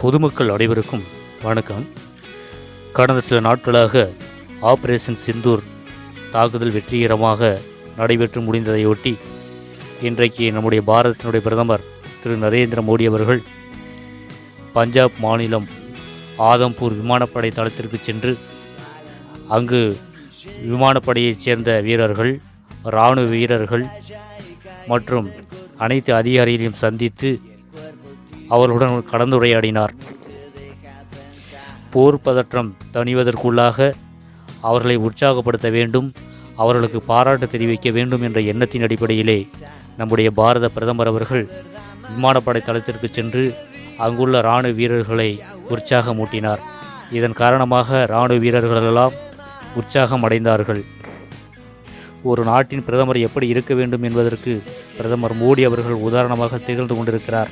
பொதுமக்கள் அனைவருக்கும் வணக்கம். கடந்த சில நாட்களாக ஆபரேஷன் சிந்தூர் தாக்குதல் வெற்றிகரமாக நடைபெற்று முடிந்ததையொட்டி இன்றைக்கு நம்முடைய பாரதத்தினுடைய பிரதமர் திரு. நரேந்திர மோடி அவர்கள் பஞ்சாப் மாநிலம் ஆதம்பூர் விமானப்படை தளத்திற்கு சென்று அங்கு விமானப்படையைச் சேர்ந்த வீரர்கள் இராணுவ வீரர்கள் மற்றும் அனைத்து அதிகாரிகளையும் சந்தித்து அவர்களுடன் கலந்துரையாடினார். போர் பதற்றம் தணிவதற்குள்ளாக அவர்களை உற்சாகப்படுத்த வேண்டும் அவர்களுக்கு பாராட்டு தெரிவிக்க வேண்டும் என்ற எண்ணத்தின் அடிப்படையிலே நம்முடைய பாரத பிரதமர் அவர்கள் விமானப்படை தளத்திற்கு சென்று அங்குள்ள இராணுவ வீரர்களை உற்சாகமூட்டினார். இதன் காரணமாக இராணுவ வீரர்களெல்லாம் உற்சாகம் அடைந்தார்கள். ஒரு நாட்டின் பிரதமர் எப்படி இருக்க வேண்டும் என்பதற்கு பிரதமர் மோடி அவர்கள் உதாரணமாக திகழ்ந்து கொண்டிருக்கிறார்.